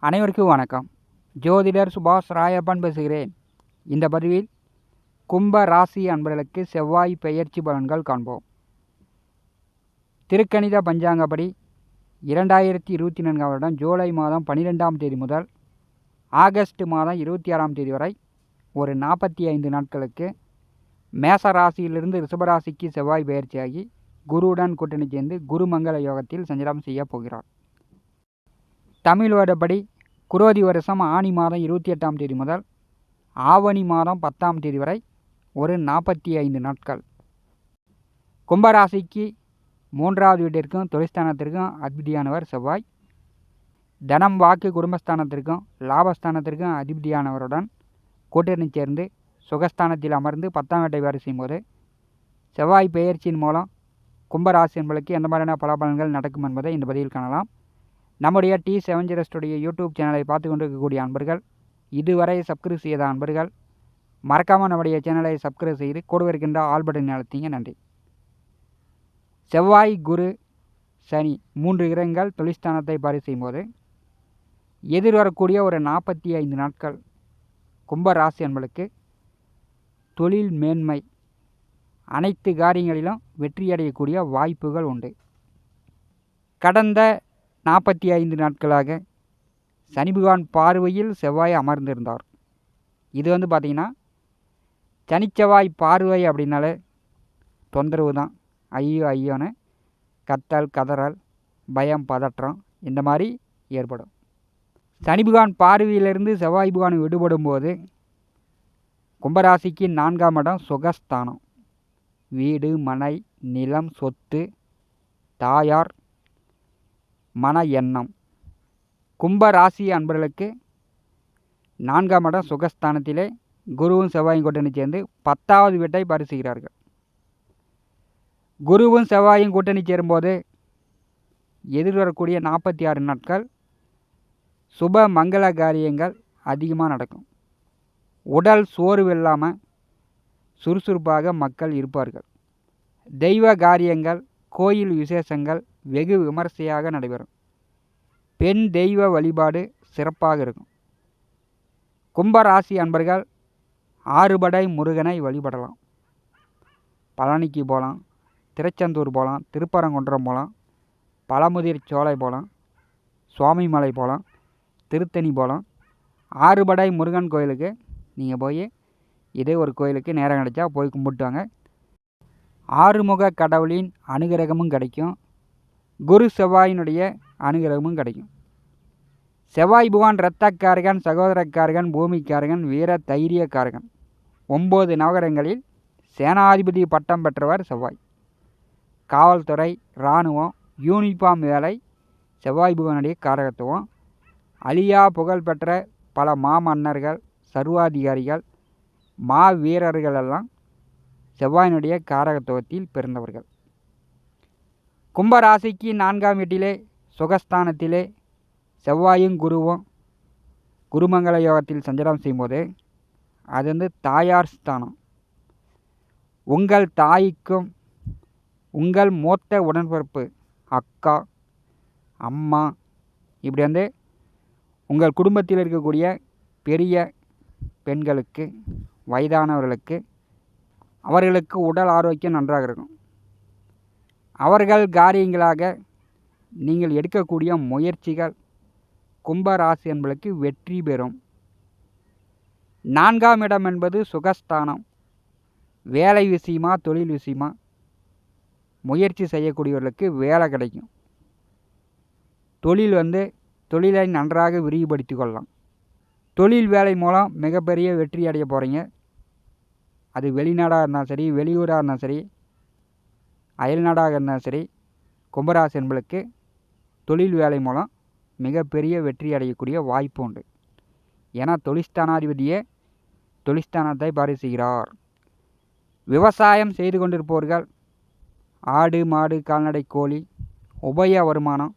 அனைவருக்கும் வணக்கம். ஜோதிடர் சுபாஷ் ராயப்பன் பேசுகிறேன். இந்த பதிவில் கும்ப ராசி அன்பர்களுக்கு செவ்வாய் பெயர்ச்சி பலன்கள் காண்போம். திருக்கணித பஞ்சாங்கப்படி இரண்டாயிரத்தி இருபத்தி நான்காம் வருடம் ஜூலை மாதம் பன்னிரெண்டாம் தேதி முதல் ஆகஸ்ட் மாதம் இருபத்தி ஆறாம் தேதி வரை ஒரு நாற்பத்தி ஐந்து நாட்களுக்கு மேச ராசியிலிருந்து ரிஷபராசிக்கு செவ்வாய் பெயர்ச்சியாகி குருவுடன் கூட்டணி சேர்ந்து குருமங்கள யோகத்தில் சஞ்சாரம் செய்யப் போகிறார். தமிழ் வருடப்படி குரோதி வருஷம் ஆனி மாதம் இருபத்தி எட்டாம் தேதி முதல் ஆவணி மாதம் பத்தாம் தேதி வரை ஒரு நாற்பத்தி ஐந்து நாட்கள். கும்பராசிக்கு மூன்றாவது வீட்டிற்கும் தொழிற்ஸ்தானத்திற்கும் அதிபதியானவர் செவ்வாய். தனம் வாக்கு குடும்பஸ்தானத்திற்கும் லாபஸ்தானத்திற்கும் அதிபதியானவருடன் கூட்டணி சேர்ந்து சுகஸ்தானத்தில் அமர்ந்து பத்தாம் வேட்டை வேறு செய்யும்போது செவ்வாய் பெயர்ச்சியின் மூலம் கும்பராசி என்பதற்கு எந்த மாதிரியான பலாபலன்கள் நடக்கும் என்பதை இந்த பதிவில் காணலாம். நம்முடைய டி செவன்ஜிரஸ்டுடைய யூடியூப் சேனலை பார்த்து கொண்டிருக்கக்கூடிய அன்பர்கள் இதுவரை சப்ஸ்கிரைப் செய்த அன்பர்கள் மறக்காமல் நம்முடைய சேனலை சப்ஸ்கிரைப் செய்து கூட இருக்கின்ற ஆல் பட்டன் நன்றி. செவ்வாய் குரு சனி மூன்று கிரகங்கள் தொழிற்ஸ்தானத்தை பாரி செய்யும்போது எதிர்வரக்கூடிய ஒரு நாற்பத்தி ஐந்து நாட்கள் கும்ப ராசி என்பளுக்கு தொழில் மேன்மை அனைத்து காரியங்களிலும் வெற்றியடையக்கூடிய வாய்ப்புகள் உண்டு. கடந்த நாற்பத்தி ஐந்து நாட்களாக சனி பகவான் பார்வையில் செவ்வாய் அமர்ந்திருந்தார். இது வந்து பார்த்திங்கன்னா சனிச்செவ்வாய் பார்வை அப்படின்னாலே தொந்தரவு தான். ஐயோ ஐயோன்னு கத்தல் கதறல் பயம் பதற்றம் இந்த மாதிரி ஏற்படும். சனி பகவான் பார்வையிலிருந்து செவ்வாய் பகவான் விடுபடும் போது கும்பராசிக்கு நான்காம் இடம் சுகஸ்தானம். வீடு மனை நிலம் சொத்து தாயார் மன எண்ணம். கும்ப ராசி அன்பர்களுக்கு நான்காம் இடம் சுகஸ்தானத்திலே குருவும் செவ்வாயும் கூட்டணி சேர்ந்து பத்தாவது வீட்டை பரிசுகிறார்கள். குருவும் செவ்வாயும் கூட்டணி சேரும்போது எதிர்வரக்கூடிய நாற்பத்தி ஆறு நாட்கள் சுப மங்கள காரியங்கள் அதிகமாக நடக்கும். உடல் சோர்வு இல்லாமல் சுறுசுறுப்பாக மக்கள் இருப்பார்கள். தெய்வ காரியங்கள் கோயில் விசேஷங்கள் வெகு விமரிசையாக நடைபெறும். பெண் தெய்வ வழிபாடு சிறப்பாக இருக்கும். கும்பராசி அன்பர்கள் ஆறுபடை முருகனை வழிபடலாம். பழனிக்கு போகலாம் திருச்செந்தூர் போகலாம் திருப்பரங்குன்றம் போகலாம் பழமுதிர் சோலை போகலாம் சுவாமிமலை போகலாம் திருத்தணி போகலாம் ஆறுபடை முருகன் கோயிலுக்கு நீங்கள் போய் இதே ஒரு கோயிலுக்கு நேரம் கிடைச்சா போய் கும்பிட்டு வாங்க. ஆறுமுக கடவுளின் அனுகிரகமும் கிடைக்கும். குரு செவ்வாயினுடைய அனுகிரகமும் கிடைக்கும். செவ்வாய் புகான் இரத்தக்காரகன் சகோதரக்காரகன் பூமிக்காரகன் வீர தைரியக்காரகன். ஒம்பது நவகரங்களில் சேனாதிபதி பட்டம் பெற்றவர் செவ்வாய். காவல்துறை இராணுவம் யூனிஃபார்ம் வேலை செவ்வாய் புகனுடைய காரகத்துவம். அழியா புகழ்பெற்ற பல மாமன்னர்கள் சர்வாதிகாரிகள் மா வீரர்களெல்லாம் செவ்வாயினுடைய காரகத்துவத்தில் பிறந்தவர்கள். கும்பராசிக்கு நான்காம் வீட்டிலே சுகஸ்தானத்திலே செவ்வாயும் குருவும் குருமங்கள யோகத்தில் சஞ்சாரம் செய்யும்போது அது வந்து தாயார் ஸ்தானம். உங்கள் தாய்க்கும் உங்கள் மூத்த உடன்பிறப்பு அக்கா அம்மா இப்படி வந்து உங்கள் குடும்பத்தில் இருக்கக்கூடிய பெரிய பெண்களுக்கு வயதானவர்களுக்கு அவர்களுக்கு உடல் ஆரோக்கியம் நன்றாக இருக்கும். அவர்கள் காரியங்களாக நீங்கள் எடுக்கக்கூடிய முயற்சிகள் கும்பராசி என்பதற்கு வெற்றி பெறும். நான்காம் இடம் என்பது சுகஸ்தானம். வேலை விஷயமா தொழில் விஷயமா முயற்சி செய்யக்கூடியவர்களுக்கு வேலை கிடைக்கும். தொழில் வந்து தொழிலை நன்றாக விரிவுபடுத்தி கொள்ளலாம். தொழில் வேலை மூலம் மிகப்பெரிய வெற்றி அடைய போகிறீங்க அது வெளிநாடாக இருந்தாலும் சரி வெளியூராக இருந்தாலும் சரி அயல்நாடாக இருந்தாலும் சரி கும்பராசி என்பளுக்கு தொழில் வேலை மூலம் மிகப்பெரிய வெற்றி அடையக்கூடிய வாய்ப்பு உண்டு. ஏன்னா தொழிற்ஸ்தானாதிபதியே தொழிற்ஸ்தானத்தை பரிசுகிறார். விவசாயம் செய்து கொண்டிருப்பவர்கள் ஆடு மாடு கால்நடை கோழி உபய வருமானம்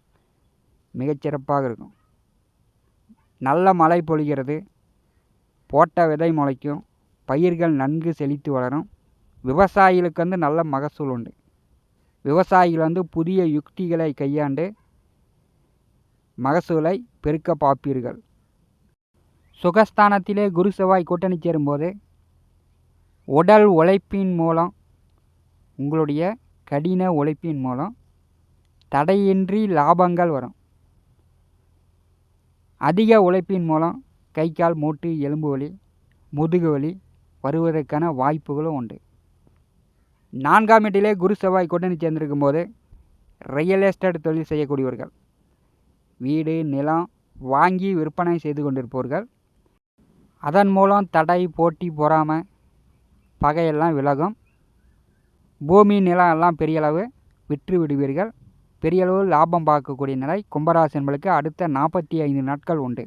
மிகச்சிறப்பாக இருக்கும். நல்ல மழை பொழிகிறது போட்ட விதை முளைக்கும் பயிர்கள் நன்கு செழித்து வளரும் விவசாயிகளுக்கு வந்து நல்ல மகசூல் உண்டு. விவசாயிகள் வந்து புதிய யுக்திகளை கையாண்டு மகசூலை பெருக்க பார்ப்பீர்கள். சுகஸ்தானத்திலே குரு செவ்வாய் கூட்டணி சேரும்போது உடல் உழைப்பின் மூலம் உங்களுடைய கடின உழைப்பின் மூலம் தடையின்றி லாபங்கள் வரும். அதிக உழைப்பின் மூலம் கை கால் மூட்டு எலும்பு வலி முதுகு வலி வருவதற்கான வாய்ப்புகளும் உண்டு. நான்காம் வீட்டிலே குரு செவ்வாய் கூட்டணி சேர்ந்திருக்கும் போது ரியல் எஸ்டேட் தொழில் செய்யக்கூடியவர்கள் வீடு நிலம் வாங்கி விற்பனை செய்து கொண்டிருப்பவர்கள் அதன் மூலம் தடை போட்டி பொறாமை பகையெல்லாம் விலகும். பூமி நிலம் எல்லாம் பெரிய அளவு விற்று விடுவீர்கள். பெரிய அளவு லாபம் பார்க்கக்கூடிய நிலை கும்பராசி என்பளுக்கு அடுத்த நாற்பத்தி ஐந்து நாட்கள் உண்டு.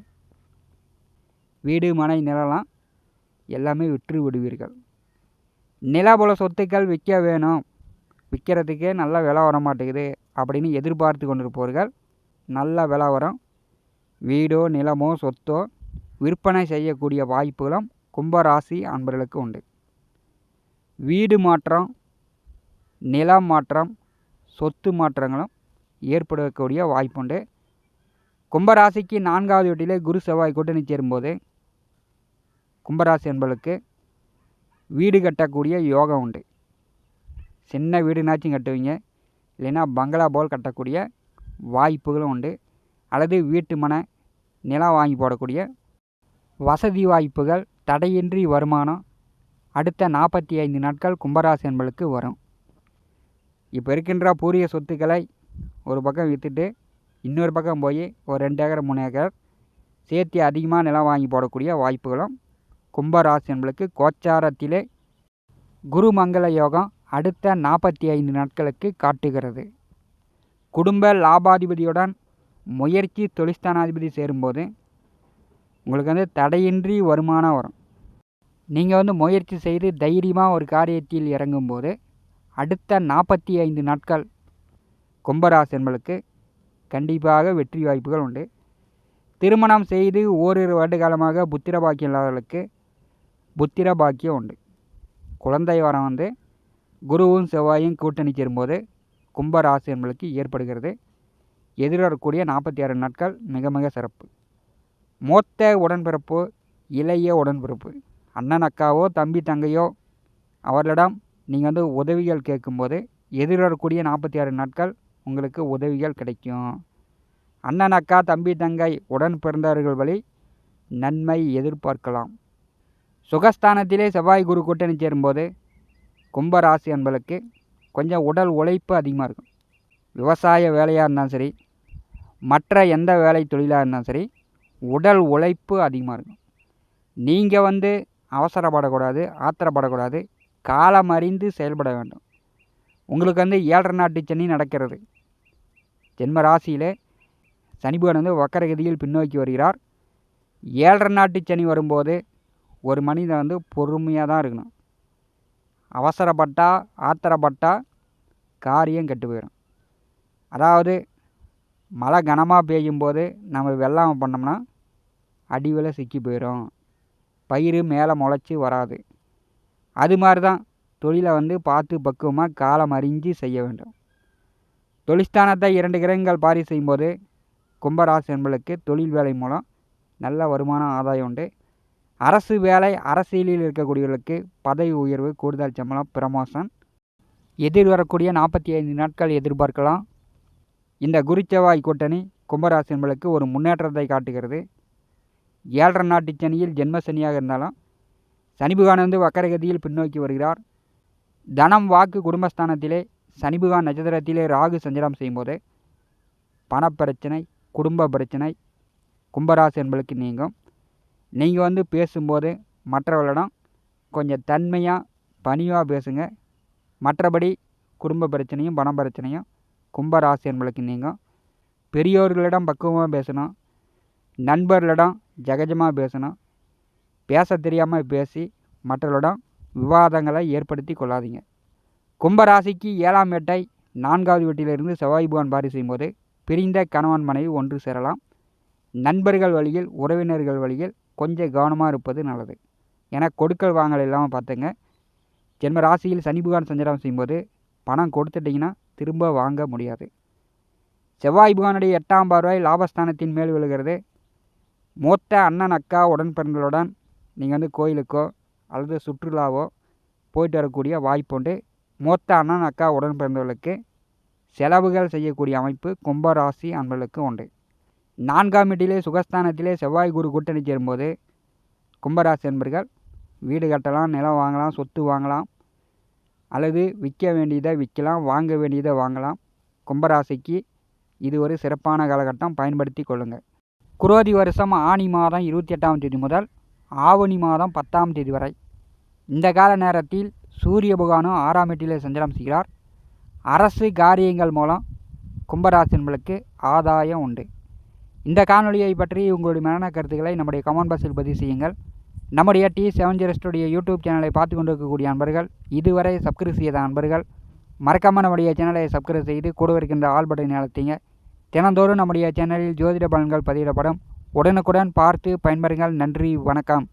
வீடு மனை நிலம்லாம் எல்லாமே விற்று விடுவீர்கள். நிலபுல சொத்துக்கள் விற்க வேணும். விற்கிறதுக்கே நல்ல விலை வர மாட்டேங்குது அப்படின்னு எதிர்பார்த்து கொண்டிருப்பவர்கள் நல்ல விலை வரும். வீடோ நிலமோ சொத்தோ விற்பனை செய்யக்கூடிய வாய்ப்புகளும் கும்பராசி அன்பர்களுக்கு உண்டு. வீடு மாற்றம் நிலம் மாற்றம் சொத்து மாற்றங்களும் ஏற்படக்கூடிய வாய்ப்புண்டு. கும்பராசிக்கு நான்காவது வீட்டிலே குரு செவ்வாய் கூட்டணி சேரும்போது கும்பராசி என்பளுக்கு வீடு கட்டக்கூடிய யோகம் உண்டு. சின்ன வீடுனாச்சும் கட்டுவீங்க. இல்லைன்னா பங்களா போல் கட்டக்கூடிய வாய்ப்புகளும் உண்டு. அல்லது வீட்டு மனை நிலம் வாங்கி போடக்கூடிய வசதி வாய்ப்புகள் தடையின்றி வருமானம் அடுத்த நாற்பத்தி ஐந்து நாட்கள் கும்பராசி என்பளுக்கு வரும். இப்போ இருக்கின்ற பூரிய சொத்துக்களை ஒரு பக்கம் விற்றுட்டு இன்னொரு பக்கம் போய் ஒரு ரெண்டு ஏக்கர் மூணு ஏக்கர் சேர்த்து அதிகமாக நிலம் வாங்கி போடக்கூடிய வாய்ப்புகளும் கும்பராசி என்பளுக்கு கோச்சாரத்திலே குருமங்கள யோகம் அடுத்த நாற்பத்தி ஐந்து நாட்களுக்கு காட்டுகிறது. குடும்ப லாபாதிபதியுடன் முயற்சி தொழிற்ஸ்தானாதிபதி சேரும்போது உங்களுக்கு வந்து தடையின்றி வருமானம் வரும். நீங்கள் வந்து முயற்சி செய்து தைரியமாக ஒரு காரியத்தில் இறங்கும்போது அடுத்த நாற்பத்தி ஐந்து நாட்கள் கும்பராசி என்பளுக்கு கண்டிப்பாக வெற்றி வாய்ப்புகள் உண்டு. திருமணம் செய்து ஓரிரு வருட காலமாக புத்திர பாக்கியம் இல்லாதவர்களுக்கு புத்திர பாக்கியம் உண்டு குழந்தை வரம் வந்து குருவும் செவ்வாயும் கூட்டணி சேரும்போது கும்பராசி என்பளுக்கு ஏற்படுகிறது. எதிர்வரக்கூடிய நாற்பத்தி ஆறு நாட்கள் மிக மிக சிறப்பு. மூத்த உடன்பிறப்பு இளைய உடன்பிறப்பு. அண்ணன் அக்காவோ தம்பி தங்கையோ அவர்களிடம் நீங்கள் வந்து உதவிகள் கேட்கும்போது எதிர்வரக்கூடிய நாற்பத்தி ஆறு நாட்கள் உங்களுக்கு உதவிகள் கிடைக்கும். அண்ணன் அக்கா தம்பி தங்கை உடன் பிறந்தவர்கள் வழி நன்மை எதிர்பார்க்கலாம். சுகஸ்தானத்திலே செவ்வாய் குரு கூட்டணி சேரும்போது கும்பராசி என்பளுக்கு கொஞ்சம் உடல் உழைப்பு அதிகமாக இருக்கும். விவசாய வேலையாக இருந்தாலும் சரி மற்ற எந்த வேலை தொழிலாக இருந்தாலும் சரி உடல் உழைப்பு அதிகமாக இருக்கும். நீங்கள் வந்து அவசரப்படக்கூடாது ஆத்திரப்படக்கூடாது காலம் அறிந்து செயல்பட வேண்டும். உங்களுக்கு வந்து ஏழரை நாட்டு சனி நடக்கிறது. ஜென்ம ராசியில் சனிபகன் வந்து வக்கரகதியில் பின்னோக்கி வருகிறார். ஏழரை நாட்டு சனி வரும்போது ஒரு மனிதன் வந்து பொறுமையாக தான் இருக்கணும். அவசரப்பட்டா ஆத்திரப்பட்டா காரியம் கெட்டு போயிடும் அதாவது மழை கனமாக பெய்யும்போது நம்ம வெள்ளாமை பண்ணோம்னா அடிவில் சிக்கி போயிடும் பயிர் மேலே முளைச்சி வராது. அது மாதிரி தான் தொழிலை வந்து பார்த்து பக்குவமாக காலம் அறிஞ்சு செய்ய வேண்டும். தொழிற்ஸ்தானத்தை இரண்டு கிரகங்கள் பாரி செய்யும்போது கும்பராசி என்பளுக்கு தொழில் வேலை மூலம் நல்ல வருமானம் ஆதாயம் உண்டு. அரசு வேலை அரசியலில் இருக்கக்கூடியவர்களுக்கு பதவி உயர்வு கூடுதல் சம்பளம் ப்ரமோஷன் எதிர்வரக்கூடிய நாற்பத்தி ஐந்து நாட்கள் எதிர்பார்க்கலாம். இந்த குருச்செவ்வாய் கூட்டணி கும்பராசி என்பளுக்கு ஒரு முன்னேற்றத்தை காட்டுகிறது. ஏழரை நாட்டு சனியில் ஜென்ம சனியாக இருந்தாலும் சனிபுகான் வந்து வக்கரகதியில் பின்னோக்கி வருகிறார். தனம் வாக்கு குடும்பஸ்தானத்திலே சனிபுகான் நட்சத்திரத்திலே ராகு சஞ்சலம் செய்யும்போது பணப்பிரச்சனை குடும்ப பிரச்சனை கும்பராசி என்பளுக்கு நீங்கும். நீங்கள் வந்து பேசும்போது மற்றவர்களிடம் கொஞ்சம் தன்மையாக பணிவாக பேசுங்க. மற்றபடி குடும்ப பிரச்சனையும் பண பிரச்சனையும் கும்பராசி என்பளுக்கு நீங்கும் பெரியோர்களிடம் பக்குவமாக பேசணும். நண்பர்களிடம் ஜகஜமாக பேசணும். பேச தெரியாமல் பேசி மற்றவர்களிடம் விவாதங்களை ஏற்படுத்தி கொள்ளாதீங்க. கும்பராசிக்கு ஏழாம் வேட்டை நான்காவது வீட்டிலிருந்து செவ்வாய் பகவான் பாரி செய்யும்போது பிரிந்த கணவன் மனைவி ஒன்று சேரலாம். நண்பர்கள் வழியில் உறவினர்கள் வழியில் கொஞ்சம் கவனமாக இருப்பது நல்லது. ஏன்னா கொடுக்கல் வாங்கல் இல்லாமல் பார்த்துங்க. ஜென்ம ராசியில் சனி புகான் சஞ்சாரம் செய்யும்போது பணம் கொடுத்துட்டிங்கன்னா திரும்ப வாங்க முடியாது. செவ்வாய் புகானுடைய எட்டாம் பார்வை லாபஸ்தானத்தின் மேல் விழுகிறது. மூத்த அண்ணன் அக்கா உடன்பிறந்தலுடன் நீங்கள் வந்து கோயிலுக்கோ அல்லது சுற்றுலாவோ போயிட்டு வரக்கூடிய வாய்ப்புண்டு மூத்த அண்ணன் அக்கா உடன்பிறந்தவர்களுக்கு செலவுகள் செய்யக்கூடிய அமைப்பு கும்பராசி அன்பர்களுக்கு உண்டு. நான்காம் வீட்டிலே சுகஸ்தானத்திலே செவ்வாய் குரு கூட்டணி சேரும்போது கும்பராசி என்பர்கள் வீடு கட்டலாம் நிலம் வாங்கலாம் சொத்து வாங்கலாம் அல்லது விற்க வேண்டியதை விற்கலாம் வாங்க வேண்டியதை வாங்கலாம். கும்பராசிக்கு இது ஒரு சிறப்பான காலகட்டம் பயன்படுத்தி கொள்ளுங்கள் குரோதி வருஷம் ஆனி மாதம் இருபத்தி எட்டாம் தேதி முதல் ஆவணி மாதம் பத்தாம் தேதி வரை. இந்த கால நேரத்தில் சூரிய புகானும் ஆறாம் வீட்டிலே சஞ்சலம் செய்கிறார். அரசு காரியங்கள் மூலம் கும்பராசி என்பளுக்கு ஆதாயம் உண்டு. இந்த காணொலியை பற்றி உங்களுடைய மரண கருத்துக்களை நம்முடைய கமெண்ட் பாக்ஸில் பதிவு செய்யுங்கள். நம்முடைய டி செவன் ஜீரோஸ்டுடைய யூடியூப் சேனலை பார்த்து கொண்டிருக்கக்கூடிய அன்பர்கள் இதுவரை சப்ஸ்கிரைப் செய்த அன்பர்கள் மறக்காமல் நம்முடைய சேனலை சப்ஸ்கிரைப் செய்து கூட இருக்கின்ற ஆல் பட்டனை அழுத்திங்க. தினந்தோறும் நம்முடைய சேனலில் ஜோதிட பலன்கள் பதிவிடப்படும். உடனுக்குடன் பார்த்து பயன்பெறுங்கள். நன்றி வணக்கம்.